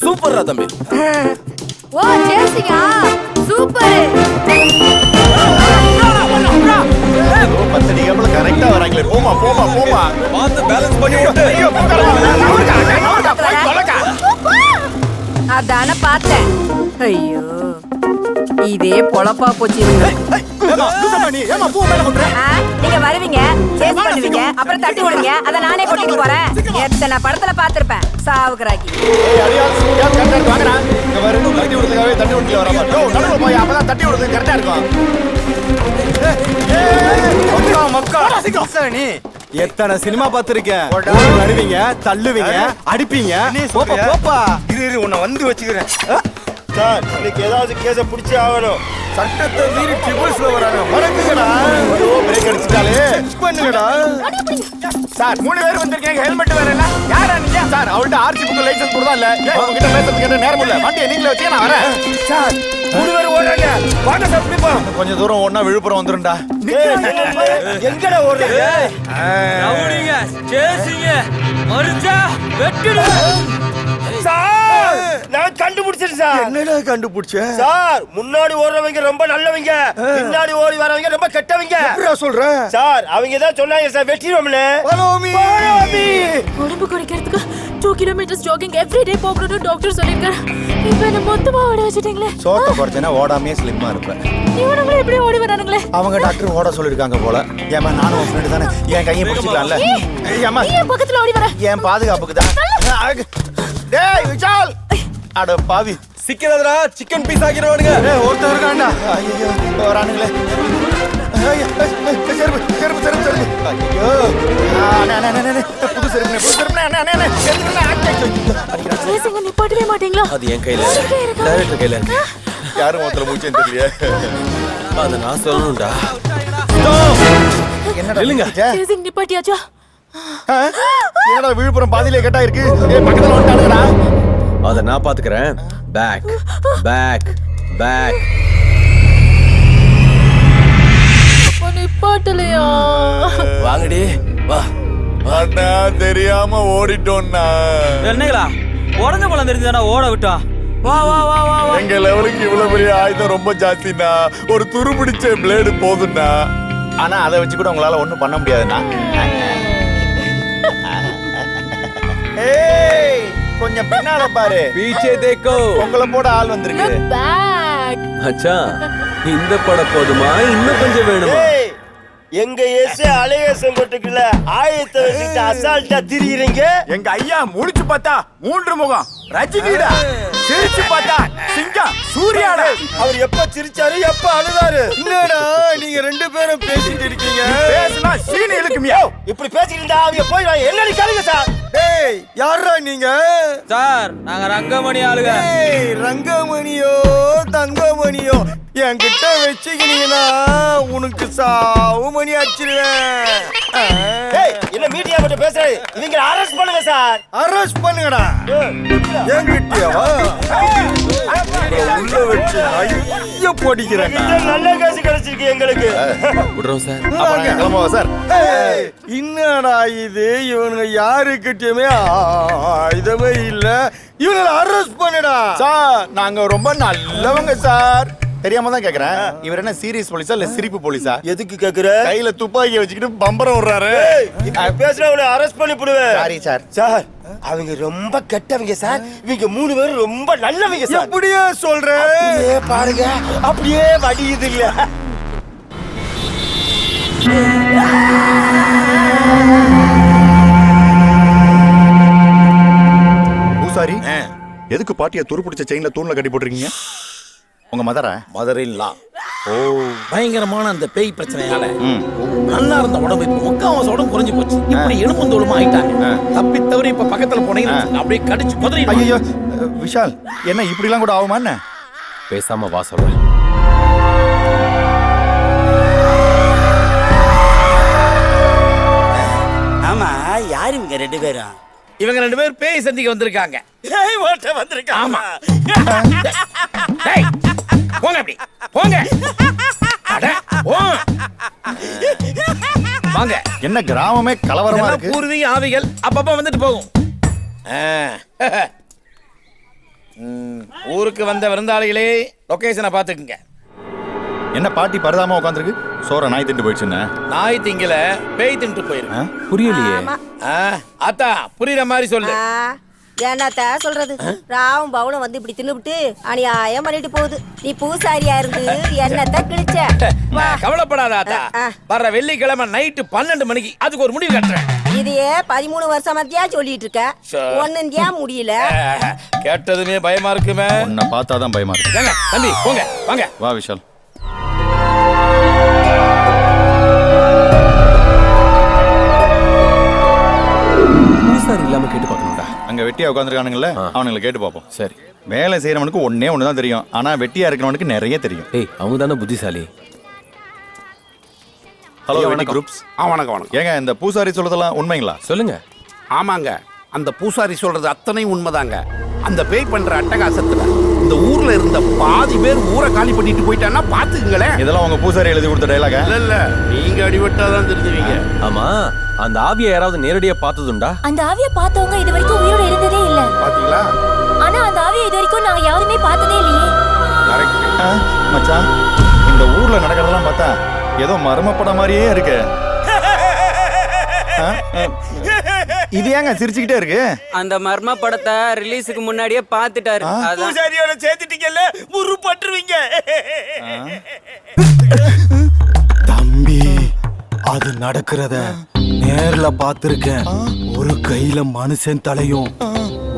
சூப்பர்ரா தம்பி ஓ ஜெயசிங்கா சூப்பர் பத்தடி கரெக்டா வராங்களே போமா போமா போமா பார்த்து பேலன்ஸ் பண்ணி அதான பார்த்தேன். ஐயோ இதே பொழப்பா போச்சு. நீங்க வருவீங்க சேஸ் பண்ணுவீங்க அப்புறம் தட்டி விடுங்க அத நானே கொட்டிட்டு போறேன். எத்தனை படத்துல பாத்திருப்பேன் சாவுக்குறாக்கி. வர தட்டி விடுறதுக்காகவே தட்டி விட்டுல வராம டோ நடுவுல போய் அப்பதான் தட்டி விடுறது கரெக்டா இருக்கும். மக்கா மக்கா. நீ. எத்தனை சினிமா பார்த்திருக்கேன் வருவீங்க தள்ளுவீங்க அடிப்பீங்க. போப்பா இரு இரு உன்னை வந்து வச்சுக்கிறேன். சார் இன்னைக்கு ஏதாவது கேஸ பிடிச்சே ஆகணும். சட்டத்தை மீறி ட்ரிபிள்ஸ்ல வராங்க. மறக்குங்கடா ஐயோ பிரேக் அடிச்சிட்டாலே. பண்ணுங்கடா. சார் மூணு பேர் வந்திருக்கீங்க. ஹெல்மெட் வேற இல்ல யாரா நீங்க? சார் அவள்ட்ட ஆர்சி புக் லைசென்ஸ் கூட இல்ல? உங்ககிட்ட லைசென்ஸ் கேட்ட நேரம் இல்ல. வண்டியை நீங்களே வச்சு நான் வரேன். சார் மூணு பேர் ஓடுறாங்க. வாங்க சார் பிடிப்போம் கொஞ்சம் தூரம் ஒண்ணா விழுப்புரம் வந்துரும்டா. எங்கடா ஓடுறீங்க? ரவுடிங்க சேசிங்க மறுச்சா வெட்டிடு சார்! நான் கண்டுபிடிச்சிட்டேன் சார். என்னடா கண்டுபிடிச்ச? சார் முன்னாடி ஓடுறவங்க ரொம்ப நல்லவங்க. பின்னாடி ஓடி வரவங்க ரொம்ப கெட்டவங்க. எப்படிடா சொல்ற? சார் அவங்க தான் சொன்னாங்க சார் வெட்டிடுவோம்ல பலோமி உடம்பு குறைக்கிறதுக்கு டூ கிலோமீட்டர்ஸ் ஜாகிங் எவ்ரிடே போகணும்னு டாக்டர் சொல்லியிருக்காரு. இப்போ என்ன மொத்தமா ஓட வச்சுட்டீங்களே? சோத்த குறைச்சனா ஓடாமே ஸ்லிம்மா இருப்பேன். இவனுங்களும் எப்படி ஓடி வரானுங்களே? அவங்க டாக்டர் ஓட சொல்லிருக்காங்க போல. ஏமா நானும் உன் ஃப்ரெண்டு தானே. என் கையை பிடிச்சிக்கலாம்ல. ஏமா என் பக்கத்துல ஓடி வர? என் பாதுகாப்புக்கு தான். டேய் விஷால். அட பாவி. சிக்கிறதுடா சிக்கன் பீஸ் ஆக்கிடுவானுங்க. ஏய் ஒருத்தர் இருக்காண்டா ஐயோ வரானுங்களே. ஐயோ, செருப்பு செருப்பு செருப்பு செருப்பு. ஐயோ ஆ, அண்ணே, அண்ணே, அண்ணே, அண்ணே. புது செருப்புண்ணே, புது. சேசிங்க நிப்பாட்டவே மாட்டீங்களா? அது என் கையில. டைரக்டர் கையில. இருக்கு யாரு முகத்துல மூச்சேன்னு தெரியலையே. அதை நான் சொல்லணும்டா. என்னடா இல்லைங்க. சேசிங் நிப்பாட்டியாச்சா? என்னடா விழுப்புரம் பாதியிலே கேட்டா இருக்கு ஏய் பக்கத்துல வந்துட்டானுங்கடா. அதை நான் பாத்துக்கிறேன். பேக் பேக் பேக் நிப்பாட்டலையா? வாங்கடி. வா. அண்ணா தெரியாம ஓடிட்டோம்னா என்னங்களா உடஞ்ச பழம் தெரிஞ்சுதானா ஓட விட்டோம் வா வா வா வா வா. எங்க லெவலுக்கு இவ்வளவு பெரிய ஆயுதம் ரொம்ப ஜாஸ்திண்ணா. ஒரு துரு பிடிச்ச பிளேடு போதும்ண்ணா ஆனா அதை வச்சு கூட உங்களால ஒண்ணும் பண்ண முடியாதுண்ணா. ஏய்! கொஞ்சம் பின்னால பாரு. பீச்சே தேக்கோ. உங்களை போட ஆள் வந்திருக்கு. பேக் மச்சான் இந்த படம் போதுமா? இன்னும் கொஞ்சம் வேணுமா? எங்க ஏசு அலையேசம் கொட்டுக்குள்ள ஆயத்தை வச்சுட்டு அசால்ட்டா திரியுறீங்க? எங்க ஐயா முடிச்சு பார்த்தா மூன்று முகம். ரஜினிடா. சிரிச்சு பார்த்தா சிங்கம் சூர்யாடா. அவர் எப்ப சிரிச்சாரு எப்ப அழுதாரு? என்னடா நீங்க ரெண்டு பேரும் பேசிட்டு இருக்கீங்க. பேசினா சீனி இழுக்குமியா? இப்படி பேசிட்டு இருந்தா அவங்க போயிடுவாங்க என்னன்னு கேளுங்க சார். டேய் யாரா நீங்க? சார் நாங்க ரங்கமணி ஆளுங்க. ஏய் ரங்கமணியோ தங்கமணியோ என்கிட்ட வச்சுக்கினீங்கன்னா உனக்கு சாவு மணி அடிச்சிருவேன் என்ன மீடியா மட்டும் பேசுறாரு இவங்க அரெஸ்ட் பண்ணுங்க சார். அரெஸ்ட் பண்ணுங்கடா. என்கிட்டயாவா உள்ள வச்சு ஐயோ போடிக்கிறேன் நல்ல கேஸ் கிடைச்சிருக்கு எங்களுக்கு. விடுறோம் சார். சார் என்னடா இது? இவனுங்க யாருக்கிட்டயுமே ஆயுதமே இல்ல. இவனை அரெஸ்ட் பண்ணுடா. சார் நாங்க ரொம்ப நல்லவங்க சார். தெரியாம தான் கேக்குறேன். இவர் என்ன சீரியஸ் போலீஸா இல்ல சிரிப்பு போலீஸா எதுக்கு கேக்குற? கையில துப்பாக்கி வச்சுக்கிட்டு பம்பரம் விடுறாரு. இப்ப பேசுறவங்களை அரெஸ்ட் பண்ணி போடுவேன் சாரி சார் சார் அவங்க ரொம்ப கெட்டவங்க சார். இவங்க மூணு பேரும் ரொம்ப நல்லவங்க சார். அப்படியே பாருங்க. அப்படியே வடியுது இல்ல. பூசாரி எதுக்கு பாட்டிய துரு பிடிச்ச செயின்ல தூண்ல கட்டி போட்டிருக்கீங்க? உங்க மதரா மதுரைலாம் ஓ. பயங்கரமான அந்த பேய் பிரச்சனையால நல்லா இருந்த உடம்பு இப்ப முக்காவாசி உடம்பு குறைஞ்சு போச்சு. இப்படி எலும்பு தோலுமா ஆயிட்டாங்க. தப்பி தவறி இப்ப பக்கத்துல போனீங்கன்னா அப்படியே கடிச்சு குதிரை ஐயோ விஷால் என்ன இப்படிலாம் கூட ஆகுமா என்ன? பேசாம வா சொல்றேன். ஆமா யாரு இவங்க ரெண்டு பேரும்? இவங்க ரெண்டு பேரும் பேய் சந்திக்க வந்திருக்காங்க. ஏய், ஓட்ட ஆமா. டேய், போங்க அப்படி. போங்க. அட, போ. வாங்க. என்ன கிராமமே கலவரமா இருக்கு? பூர்வீக ஆவிகள் அப்பப்ப வந்துட்டு போகும். ஊருக்கு வந்த விருந்தாளிகளே லொகேஷனை பார்த்துக்குங்க. என்ன பாட்டி பரதாம உட்காந்துருக்கு சோற நாய் திண்டு போயிடுச்சுன்னு நாய் திங்கல பேய் தின்ட்டு போயிருக்கு? புரியலையே. ஆத்தா புரியுற மாதிரி சொல்லு. என்னத்த சொல்றது? ராவும் பவுனும் வந்து இப்படி தின்னுபிட்டு அநியாயம் பண்ணிட்டு போகுது. நீ பூசாரியா இருந்து என்னத்த கிழிச்ச? கவலைப்படாத ஆத்தா. ஆ. வர்ற வெள்ளிக்கிழமை நைட்டு பன்னெண்டு மணிக்கு அதுக்கு ஒரு முடிவு கட்டுறேன். இதையே பதிமூணு வருஷமாத்தியா சொல்லிட்டு இருக்க. ஒன்னுந்தியா முடியல. கேட்டதுமே பயமா இருக்குமே. உன்னை பார்த்தாதான் பயமா இருக்கு. தம்பி போங்க வாங்க. வா விஷால். வெட்டியா உட்காந்துருக்கானுங்கல்ல அவனுங்களை கேட்டு பார்ப்போம். சரி. வேலை செய்யறவனுக்கு ஒன்னே ஒன்று தான் தெரியும். ஆனா வெட்டியா இருக்கிறவனுக்கு நிறைய தெரியும். ஏய் அவங்க தானே புத்திசாலி ஹலோ வெட்டி வணக்கம். குரூப்ஸ் ஆ வணக்கம் வணக்கம். ஏங்க இந்த பூசாரி சொல்றதெல்லாம் உண்மைங்களா? சொல்லுங்க. ஆமாங்க. அந்த பூசாரி சொல்றது அத்தனை உண்மைதாங்க. அந்த பேய் பண்ற அட்டகாசத்துல இந்த ஊர்ல இருந்த பாதி பேர் ஊரை காலி பண்ணிட்டு போயிட்டான்னா பாத்துக்குங்களேன். இதெல்லாம் உங்க பூசாரி எழுதி கொடுத்த டைலாக இல்ல இல்ல. நீங்க அடிபட்டாதான் தெரிஞ்சுவீங்க. ஆமா. அந்த ஆவியை யாராவது நேரடியா பார்த்ததுண்டா? அந்த ஆவிய பார்த்தவங்க இது வரைக்கும் உயிரோட இருந்ததே இல்ல. பாத்தீங்களா? ஆனா அந்த ஆவிய இது வரைக்கும் நாங்க யாருமே பார்த்ததே இல்லையே. கரெக்ட். மச்சான் இந்த ஊர்ல நடக்கிறதெல்லாம் பார்த்தா ஏதோ மர்மப்பட மாதிரியே இருக்கு? இது ஏங்க சிரிச்சுக்கிட்டே இருக்கு? அந்த மர்ம படத்தை ரிலீஸுக்கு முன்னாடியே பார்த்துட்டாரு. பூசாரியோட சேர்த்துட்டீங்கல்ல? உரு பட்டுருவீங்க தம்பி அது நடக்கிறத நேர்ல பார்த்திருக்கேன். ஒரு கையில மனுஷன் தலையும்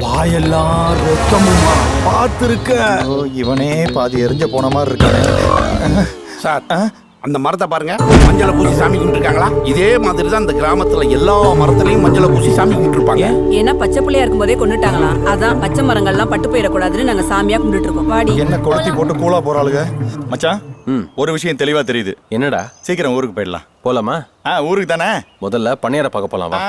வாயெல்லாம் ரத்தமுமா பார்த்திருக்கேன். ஓ, இவனே பாதி எரிஞ்ச போன மாதிரி இருக்கானே. சார் அந்த மரத்தை பாருங்க. மஞ்சளை பூசி சாமி கும்பிட்டுருக்காங்களா? இதே மாதிரி தான் இந்த கிராமத்துல எல்லா மரத்துலயும் மஞ்சளை பூசி சாமி கும்பிட்டுருப்பாங்க. ஏன்னா பச்சை பிள்ளையா இருக்கும் போதே கொண்டுட்டாங்களாம் அதான் பச்சை மரங்கள்லாம் பட்டு போயிடக்கூடாதுன்னு நாங்க சாமியா கும்பிட்டு இருக்கோம் வாடி. என்ன கொளுத்தி போட்டு கூலா போறாளுங்க மச்சான் ஒரு விஷயம் தெளிவா தெரியுது. என்னடா? சீக்கிரம் ஊருக்கு போயிடலாம். போலாமா? ஆ ஊருக்கு தானே? முதல்ல பண்ணையார பார்க்க போலாம் வா.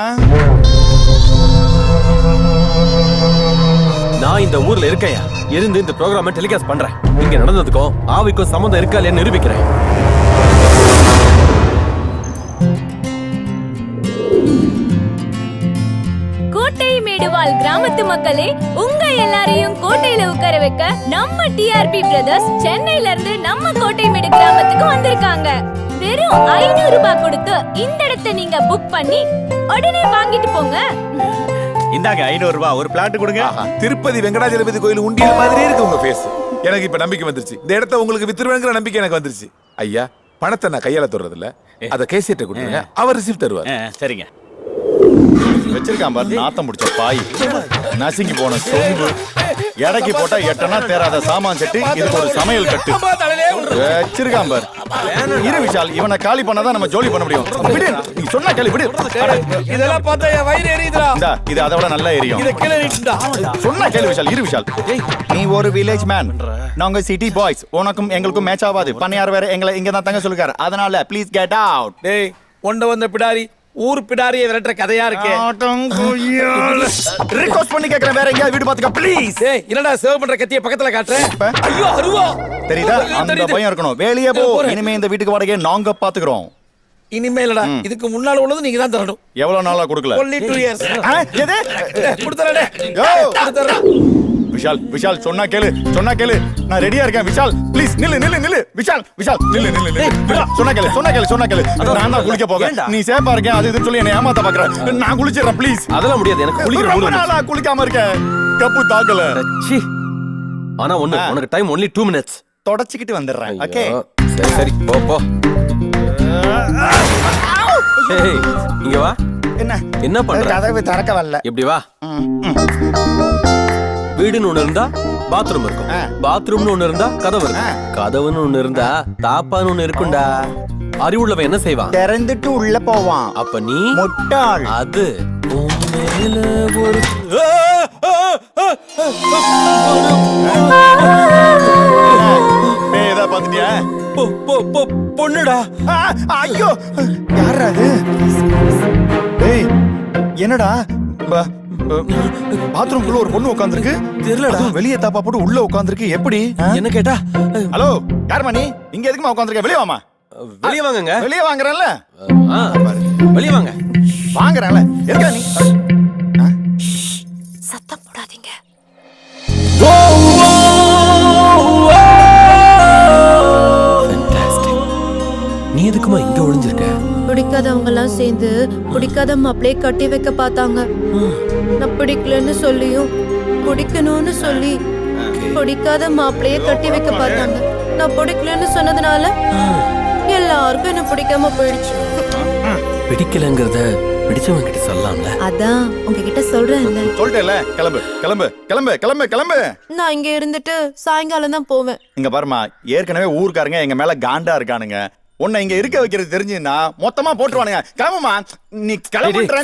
நான் இந்த ஊர்ல இருக்கேன். இருந்து இந்த ப்ரோக்ராமை டெலிகாஸ்ட் பண்றேன். இங்க நடந்ததுக்கும் ஆவிக்கும் சம்மந்தம் இருக்கா இல்லையா நிரூபிக்கிறேன். கோட்டை மேடுவாள் கிராமத்து மக்களே உங்க எல்லாரையும் கோட்டையில உட்கார வைக்க நம்ம டிஆர்பி பிரதர்ஸ் சென்னையில இருந்து நம்ம கோட்டை மேடு கிராமத்துக்கு வந்திருக்காங்க. வெறும் ஐநூறு ரூபாய் கொடுத்து இந்த இடத்தை நீங்க புக் பண்ணி உடனே வாங்கிட்டு போங்க. இந்தாங்க ஐநூறு ரூபாய். ஒரு பிளாட் கொடுங்க. திருப்பதி வெங்கடாஜலபதி கோயில் உண்டியல் மாதிரியே இருக்கு உங்க ஃபேஸ் எனக்கு இப்ப நம்பிக்கை வந்துருச்சு. இந்த இடத்த உங்களுக்கு வித்துருவேங்கிற நம்பிக்கை எனக்கு வந்துருச்சு. ஐயா பணத்தை நான் கையால தொடுறது இல்ல அத கேசிட்ட கொடுத்துருங்க. அவர் ரிசிப்ட் தருவார். சரிங்க. வச்சிருக்கான் பாரு நாத்தம் முடிச்ச பாய். நசுங்கி போன சொம்பு. எடைக்கு போட்டா எட்டனா தேராத சாமான் செட்டு. இதுக்கு ஒரு சமையல் கட்டு. வச்சிருக்கான் பாரு. இரு விஷால் இவனை காலி பண்ணாதான் நம்ம ஜோலி பண்ண முடியும். விடு நீ சொன்னா கேளு விடு. இதெல்லாம் பார்த்தா என் வயிறு எரியுதுடா. இந்தா, இது அதை விட நல்லா எரியும். இத கீழே நீட்டுடா சொன்னா கேளு விஷால் இரு விஷால். நீ ஒரு வில்லேஜ் மேன் நாங்க சிட்டி பாய்ஸ் உனக்கும் எங்களுக்கும் மேட்ச் ஆகாது. பண்ணையார் வேற எங்களை இங்க தான் தங்க சொல்லுக்காரு அதனால ப்ளீஸ் கெட் அவுட் டேய் ஒண்ட வந்த பிடாரி ஊர் பிடாரியை விரட்டுற கதையா இருக்கே. ரிக்வஸ்ட் பண்ணி கேக்குறேன். வேற எங்கேயாவது வீடு பாத்துக்க ப்ளீஸ் டேய் என்னடா சேவ் பண்ற கத்திய பக்கத்துல காட்டுறேன்? ஐயோ அருவா. தெரியுதா? அந்த. பயம் இருக்கணும். வெளியே போ. இனிமே இந்த வீட்டுக்கு வாடகையை நாங்க பாத்துக்கிறோம். இனிமேலடா இதுக்கு முன்னால உள்ளது நீங்க தான் தரணும். எவ்வளவு நாளா கொடுக்கல? ஒன்லி டூ இயர்ஸ் எது? யோ! விஷால் விஷால் சொன்னா கேளு சொன்னா கேளு. நான் ரெடியா இருக்கேன் விஷால். ப்ளீஸ் நில்லு நில்லு நில்லு. விஷால் விஷால் நில்லு நில்லு நில்லு. சொன்னா கேளு சொன்னா கேளு சொன்னா கேளு. நான் தான் குளிக்க ஏன்டா? நீ சேஃபா இருக்கேன் அது இதுன்னு சொல்லி என்ன ஏமாத்த பாக்குற நான் குளிச்சிடுறேன் ப்ளீஸ் அதெல்லாம் முடியாது. எனக்கு குளிக்கிற மூடு. நாளா குளிக்காம இருக்கேன். கப்பு தாக்கல. ச்சீ. ஆனா ஒண்ணு. உனக்கு டைம் ஒன்லி டூ மினிட்ஸ் தொடச்சிக்கிட்டு வந்துடுறேன். ஓகே சரி சரி போ போ. ஏய், இங்க வா. என்ன? என்ன பண்ற? கதவு திறக்க வரல. இப்படி வா? வீடுன்னு ஒண்ணு இருந்தா பாத்ரூம் இருக்கும். பாத்ரூம்னு ஒண்ணு இருந்தா கதவு இருக்கும். கதவுன்னு ஒண்ணு இருந்தா தாப்பான்னு ஒண்ணு இருக்கும்டா. அறிவுள்ளவன் என்ன செய்வான்? திறந்துட்டு உள்ள போவான். அப்ப நீ முட்டாள். அது மேல ஒரு ஏதா பாத்துட்டியா பொ- பொ- பொண்ணுடா ஆ, ஐயோ யாரா அது டேய் என்னடா ப- பாத்ரூம்குள்ள ஒரு பொண்ணு உட்காந்துருக்கு தெரியலடா. வெளியே தாப்பா போட்டு உள்ள உட்காந்துருக்கு எப்படி என்ன கேட்டா ஹலோ யாரும்மா நீ இங்க எதுக்குமா உட்கார்ந்திருக்க வெளியே வாமா வெளியே வாங்குங்க வெளியே வாங்குறேன்ல ஆ, வெளியே வாங்க வாங்குறேன்ல. இருக்கா நீ? சத்தம் போடாதீங்க. Fantastic. நீ எதுக்குமா இங்க ஒளிஞ்சிருக்க? பிடிக்காதவங்க எல்லாம் சேர்ந்து பிடிக்காத மாப்பிளைய கட்டி வைக்க பார்த்தாங்க. நான் பிடிக்கலன்னு சொல்லியும் பிடிக்கணும்னு சொல்லி பிடிக்காத மாப்பிளைய கட்டி வைக்க பார்த்தாங்க. நான் பிடிக்கலன்னு சொன்னதுனால எல்லாருக்கும் என்ன பிடிக்காம போயிடுச்சு. பிடிக்கலங்கிறத பிடிச்சவங்க கிட்ட சொல்லலாம்ல? அதான் உங்ககிட்ட சொல்றேன்ல. சொல்லிட்டேல கிளம்பு கிளம்பு கிளம்பு கிளம்பு கிளம்பு. நான் இங்க இருந்துட்டு சாயங்காலம் தான் போவேன். இங்க பாருமா ஏற்கனவே ஊர்க்காரங்க எங்க மேல காண்டா இருக்கானுங்க. உன்னை இங்க இருக்க வைக்கிறது தெரிஞ்சுன்னா மொத்தமா போட்டுருவானுங்க. கிளம்புமா நீ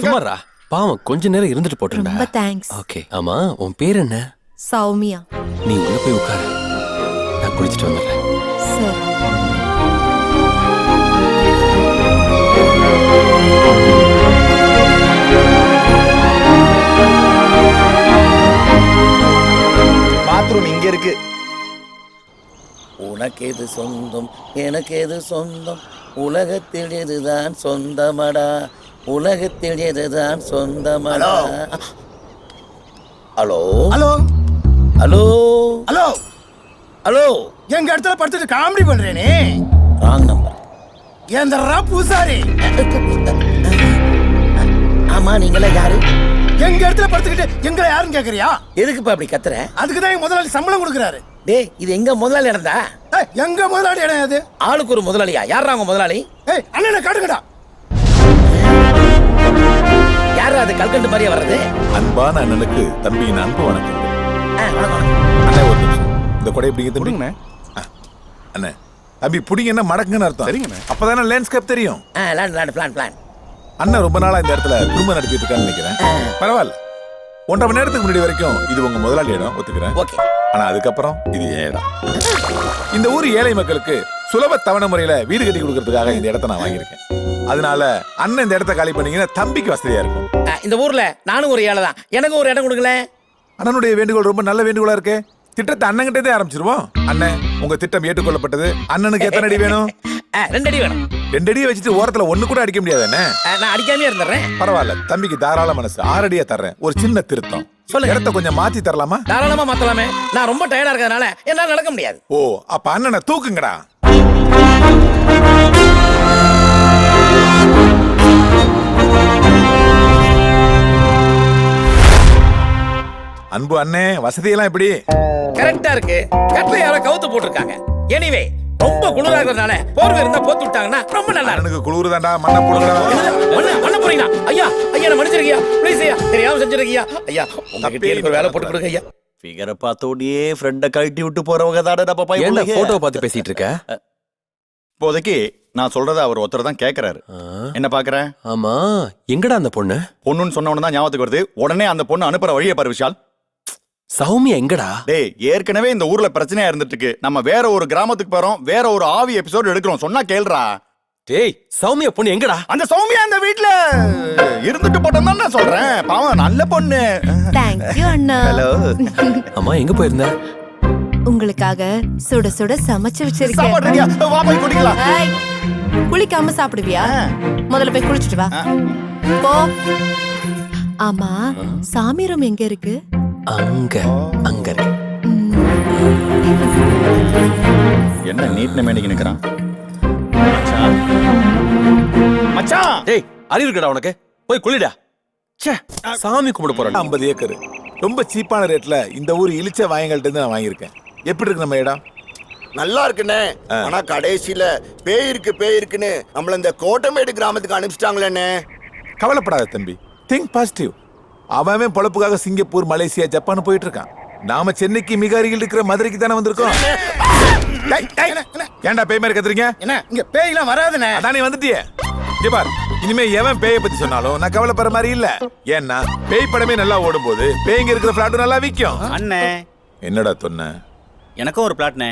சும்மாடா பாவம் கொஞ்ச நேரம் இருந்துட்டு போட்டுடா ரொம்ப தேங்க்ஸ் ஓகே ஆமா உன் பேர் என்ன? சௌமியா. நீ உள்ள போய் உட்காரு. நான் குளிச்சிட்டு வந்துடுறேன். சரி. பாத்ரூம் இங்க இருக்கு. உனக்கு எது சொந்தம்? எனக்கு எது சொந்தம்? உலகத்தில் எதுதான் சொந்தமடா? உலகத்தில் எதுதான் சொந்தமடா? Hello. Hello. Hello. Hello. Hello. எங்க இடத்துல படுத்துட்டு காமெடி பண்றேனே? Wrong number. ஏந்தரா பூசாரி. ஆமா நீங்களா யாரு? எங்க இடத்துல படுத்துக்கிட்டு எங்களை யாருன்னு கேக்குறியா? எதுக்குப்பா அப்படி கத்துற? அதுக்கு தான் எங்க முதலாளி சம்பளம் கொடுக்குறாரு. டேய் இது எங்க முதலாளி இடம்டா? ஏய், எங்க முதலாளி இடம் அது? ஆளுக்கு ஒரு முதலாளியா? யாரா அவங்க முதலாளி? ஏய் அண்ணனை காட்டுங்கடா. யாரா அது கல்கண்டு மாதிரியே வர்றது? அன்பான அண்ணனுக்கு தம்பியின் அன்பு வணக்கம் ஆ, வணக்கம். அண்ணே ஒரு நிமிஷம். இந்த கொடை பிடிங்க தம்பி. ஆ, அண்ணே. தம்பி பிடிங்கன்னா மடக்குங்கன்னு அர்த்தம். சரிங்கண்ணே. அப்பதானே லேண்ட்ஸ்கேப் தெரியும். ஆ லேண்ட் லேண்ட் பிளான் பிளான் அண்ணன் ரொம்ப நாளா இந்த இடத்துல குடும்பம் நடத்திட்டு இருக்கான்னு நினைக்கிறேன். பரவாயில்ல. ஒன்றரை மணி நேரத்துக்கு முன்னாடி வரைக்கும் இது உங்க முதலாளி இடம் ஒத்துக்கிறேன். ஓகே. ஆனா அதுக்கப்புறம் இது ஏன் இடம். இந்த ஊர் ஏழை மக்களுக்கு சுலப தவணை முறையில வீடு கட்டி கொடுக்கறதுக்காக இந்த இடத்த நான் வாங்கியிருக்கேன். அதனால அண்ணன் இந்த இடத்த காலி பண்ணீங்கன்னா தம்பிக்கு வசதியா இருக்கும். இந்த ஊர்ல நானும் ஒரு ஏழை தான். எனக்கும் ஒரு இடம் கொடுங்களேன். அண்ணனுடைய வேண்டுகோள் ரொம்ப நல்ல வேண்டுகோளா இருக்கு. திட்டத்தை அண்ணன்கிட்டே ஆரம்பிச்சிருவோம். அண்ணன் உங்க திட்டம் ஏற்றுக்கொள்ளப்பட்டது. அண்ணனுக்கு எத்தனை அடி வேணும்? ஆ, ரெண்டு அடி வேணும். ரெண்டு அடியை வச்சுட்டு ஓரத்துல ஒண்ணு கூட அடிக்க முடியாது என்ன? நான் அடிக்காமே இருந்துடுறேன். பரவாயில்ல தம்பிக்கு தாராள மனசு. ஆறு அடியா தர்றேன். ஒரு சின்ன திருத்தம். சொல்லுங்க. இடத்த கொஞ்சம் மாத்தி தரலாமா? தாராளமா மாத்தலாமே. நான் ரொம்ப டயர்டா இருக்கிறதுனால என்னால நடக்க முடியாது. ஓ அப்ப அண்ணனை தூக்குங்கடா. அன்பு அண்ணே வசதியெல்லாம் எப்படி? கரெக்டா இருக்கு. கட்டில யாரோ கவுத்து போட்டிருக்காங்க. எனிவே ரொம்ப குளிரா இருக்கிறதுனால போர்வை இருந்தா போத்து விட்டாங்கன்னா ரொம்ப நல்லா அண்ணனுக்கு குளிர் தாண்டா மண்ணை போடுங்கடா மண்ணு மண்ண போறீங்களா ஐயா ஐயா நான் மன்னிச்சிருக்கியா ப்ளீஸ் ஐயா தெரியாம செஞ்சிருக்கியா ஐயா உங்ககிட்ட எனக்கு ஒரு வேலை போட்டு கொடுங்க ஐயா. ஃபிகரை பார்த்த உடனே ஃப்ரெண்டை கழட்டி விட்டு போறவங்க தானே நம்ம பையன் போட்டோ பார்த்து பேசிட்டு இருக்க? இப்போதைக்கு நான் சொல்றத அவர் ஒருத்தர் தான் கேக்குறாரு. என்ன பாக்குற? ஆமா எங்கடா அந்த பொண்ணு? பொண்ணுன்னு சொன்ன உடனே தான் ஞாபகத்துக்கு வருது. உடனே அந்த பொண்ணு அனுப்புற வழியை பாரு விஷால். சௌமியா எங்கடா? டேய் ஏற்கனவே இந்த ஊர்ல பிரச்சனையா இருந்துட்டு இருக்கு நம்ம வேற ஒரு கிராமத்துக்கு போறோம் வேற ஒரு ஆவி எபிசோட் எடுக்கிறோம். சொன்னா கேளுடா. டேய் சௌமியா பொண்ணு எங்கடா? அந்த சௌமியா அந்த வீட்ல. இருந்துட்டு போட்டோம் தான் நான் சொல்றேன். பாவம் நல்ல பொண்ணு. தேங்க்யூ அண்ணா. ஹலோ அம்மா எங்க போயிருந்த? உங்களுக்காக சுட சுட சமைச்சு வச்சிருக்கேன். சாப்பாடு ரெடியா வா போய் குடிக்கலாம். ஏய், குளிக்காம சாப்பிடுவியா? முதல்ல போய் குளிச்சிட்டு வா. போ. ஆமா சாமி ரூம் எங்க இருக்கு? அங்க அங்க. என்ன நீட் மேனிக்கு நிக்கிறான்? மச்சான். மச்சான்! டேய் அறிவு இருக்கடா உனக்கு. போய் குளிடா. ச்சே சாமி கும்பிட போறேன். ஐம்பது ஏக்கர். ரொம்ப சீப்பான ரேட்ல இந்த ஊர் இழிச்ச வாயங்கள்ட்ட இருந்து நான் வாங்கியிருக்கேன். எப்படி இருக்கு நம்ம இடம்? நல்லா இருக்குண்ணே. ஆனா கடைசியில பேய் இருக்கு பேய் இருக்குன்னு நம்மள இந்த கோட்டமேடு கிராமத்துக்கு அனுப்பிச்சிட்டாங்களேண்ணே. கவலைப்படாத தம்பி. திங்க் பாசிட்டிவ் அவன் பொழப்புக்காக சிங்கப்பூர் மலேசியா ஜப்பான் போயிட்டு இருக்கான். நாம சென்னைக்கு மிக அருகில் இருக்கிற மதுரைக்கு தானே வந்திருக்கோம்? ஏன்டா பேய் மாதிரி கத்துறீங்க? என்ன இங்க பேய்லாம் வராதுண்ணே. அதான் நீ வந்துட்டியே பார் இனிமே எவன் பேயை பத்தி சொன்னாலும் நான் கவலைப்படுற மாதிரி இல்ல. ஏன்னா பேய் படமே நல்லா ஓடும் போது பேய்ங்க இருக்கிற பிளாட்டும் நல்லா விக்கும். அண்ணே. என்னடா சொன்ன எனக்கும் ஒரு பிளாட்னே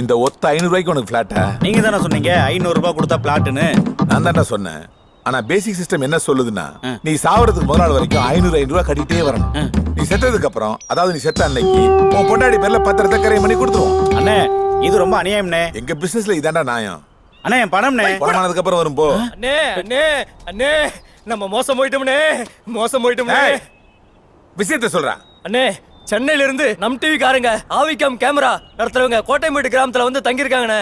இந்த ஒத்த ஐநூறு ரூபாய்க்கு உனக்கு பிளாட்டா நீங்க தானே சொன்னீங்க ஐநூறு ரூபாய் கொடுத்தா பிளாட்டுன்னு நான் தான்டா சொன்னேன். ஆனா பேசிக் சிஸ்டம் என்ன சொல்லுதுன்னா நீ சாவறதுக்கு முதல் நாள் வரைக்கும் ஐநூறு ஐநூறு ரூபாய் கட்டிட்டே வரணும். நீ செத்ததுக்கு அப்புறம் அதாவது நீ செத்த அன்னைக்கு உன் பொண்டாடி பேர்ல பத்திரத்தை கரை பண்ணி கொடுத்துருவோம். அண்ணே இது ரொம்ப அநியாயம்ண்ணே. எங்க பிசினஸ்ல இதாண்டா நியாயம். அண்ணே என் பணம்ண்ணே. பணமானதுக்கு அப்புறம் வரும் போ. அண்ணே அண்ணே அண்ணே நம்ம மோசம் போயிட்டோம்னே மோசம் போயிட்டோம்னே விஷயத்த சொல்றேன் அண்ணே சென்னையில இருந்து நம் டிவி காரங்க ஆவிகாம் கேமரா நடத்துறவங்க கோட்டைமேடு கிராமத்துல வந்து தங்கியிருக்காங்கண்ணே.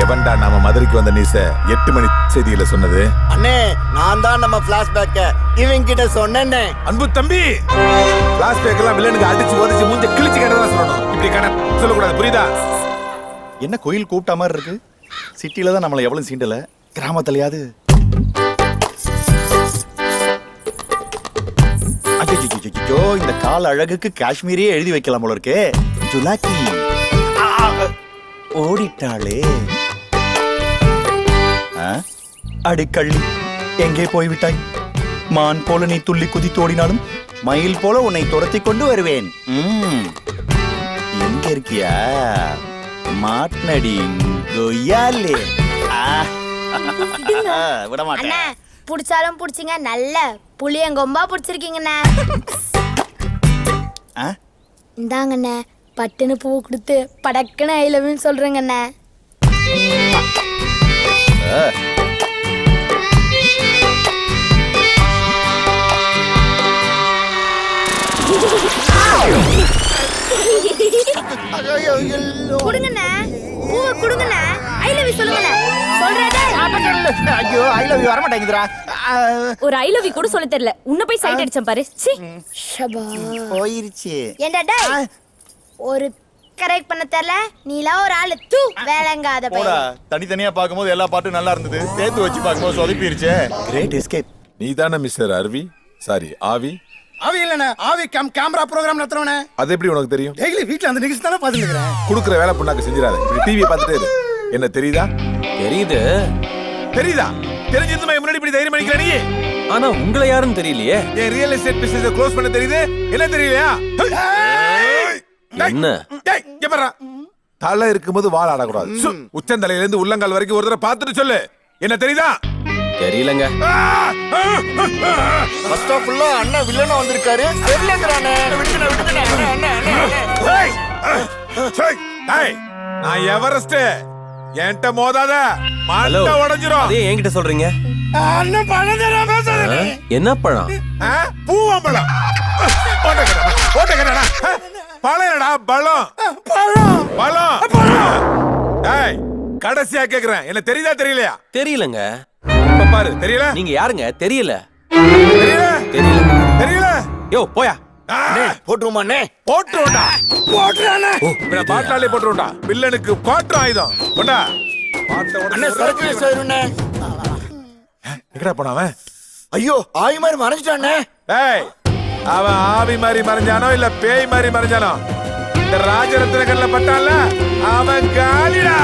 எவன்டா நாம மதுரைக்கு வந்த நீச எட்டு மணி செய்தியில சொன்னது? அண்ணே நான் தான் நம்ம பிளாஷ்பேக்க இவங்க கிட்ட சொன்னேன்னே அன்பு தம்பி! பிளாஸ்பேக் எல்லாம் வில்லனுக்கு அடிச்சு உதச்சு மூஞ்ச கிழிச்சு கேட்டதா சொல்லணும். இப்படி கண சொல்லக்கூடாது புரியுதா? என்ன கோயில் கூப்பிட்ட மாதிரி இருக்கு? சிட்டில தான் நம்மளை எவ்வளவு சீண்டல? கிராமத்துலயாவது? அச்சோ இந்த கால் அழகுக்கு காஷ்மீரியே எழுதி வைக்கலாம் போல இருக்கே. ஜுலாக்கி. ஆ, ஆ, ஓடிட்டாளே? அடிக்கள்ளி எங்கே போய்விட்டாய்? மான் போல நீ துள்ளி குதித்து ஓடினாலும் மயில் போல உன்னை துரத்தி கொண்டு வருவேன். ம். எங்க இருக்கியா? மாட்னடி கொய்யாலே. ஆ. விட மாட்டேன் அண்ணா புடிச்சாலும் புடிச்சிங்க. நல்ல புளியங்கொம்பா புடிச்சிருக்கீங்கண்ணே. ஆ? இந்தாங்கண்ணே பட்டுன்னு பூ கொடுத்து படக்குன்னு ஐ லவ்னு சொல்றேங்கண்ணே. கொடுங்கண்ணே. பூவை கொடுங்கண்ணே. ஐ லவ் சொல்லுங்கண்ணே. சொல்றதே ஐயோ ஐ லவ் யூ வர மாட்டேங்குதுடா ஒரு ஐ லவ் கூட சொல்ல தெரியல. உன்னை போய் சைட் அடிச்சேன் பாரு. சி. ஷபா போயிருச்சு. ஏண்டா டேய்? ஒரு கரெக்ட் பண்ண தெரியல. நீலாம் ஒரு ஆளு. தூ வேலைங்காத போடா தனித்தனியா பார்க்கும்போது எல்லா பாட்டும் நல்லா இருந்தது. சேர்த்து வச்சு பார்க்கும்போது சொதப்பிருச்சே. கிரேட் எஸ்கேப் நீ தானே மிஸ்டர் அருவி? சாரி ஆவி. ஆவி இல்லண்ணே. ஆவி கேம் கேமரா ப்ரோக்ராம் நடத்துறவனே. அது எப்படி உனக்கு தெரியும்? டெய்லி வீட்ல அந்த நிகழ்ச்சி தானே பாத்துக்கிறேன் குடுக்குற வேலை புண்ணாக்கு செஞ்சிடாத. இப்படி டிவியை பார்த்துட்டே இரு. என்ன தெரியுதா? தெரியுது. தெரியுதா? தெரிஞ்சிருந்துமா முன்னாடி இப்படி தைரியம் பண்ணிக்கிற நீ. ஆனா உங்களை யாருன்னு தெரியலையே. என் ரியல் எஸ்டேட் பிசினஸ் க்ளோஸ் பண்ண தெரியுது? என்ன தெரியலையா? என்ன? பாருடா. தலை இருக்கும்போது வால் ஆடக்கூடாது. உச்சந்தலையில இருந்து உள்ளங்கால் வரைக்கும் ஒரு தடவை பார்த்துட்டு சொல்லு. என்ன தெரியுதா? தெரியலங்க. ஃபர்ஸ்ட் ஆஃப் ஃபுல்லா அண்ணன் வில்லனா வந்திருக்காரு. தெரியலங்கறானே விடுங்கண்ணே விடுங்கண்ணே அண்ணே, அண்ணே, அண்ணே, அண்ணே. நான் எவரெஸ்ட் என்கிட்ட மோதாத மாட்ட உடைஞ்சிரும். அதே என்கிட்ட சொல்றீங்க? அண்ணன் பணம் தர பேசாத ஆ? என்ன பழம்? ஆ? பூவம்பழம். ஓட்டக்கடா ஓட்டக்கடா பழம்டா பழம். பழம் பழம். டேய் கடைசியா கேக்குறேன். என்ன தெரியுதா தெரியலையா? தெரியலங்க. இப்ப பாரு தெரியல? நீங்க யாருங்க? தெரியல. தெரியல? தெரியல. தெரியல? யோ போயா. ஆ, போட்டுருமா அண்ணே? போட்டுருவோம்டா. போட்டுறானே பின்ன பாட்டாலே போட்டுருவோம்டா. வில்லனுக்கு காற்று ஆயுதம். கொண்டா பாட்டை அண்ணே உடைச்சு சரக்கு சேருண்ணே எங்கடா போன அவன்? ஐயோ ஆய் மாதிரி மறைஞ்சிட்டானே டேய் அவன் ஆவி மாதிரி மறைஞ்சானோ இல்ல பேய் மாதிரி மறைஞ்சானோ? இந்த ராஜரத்னகர்ல பட்டால அவன் காலிடா!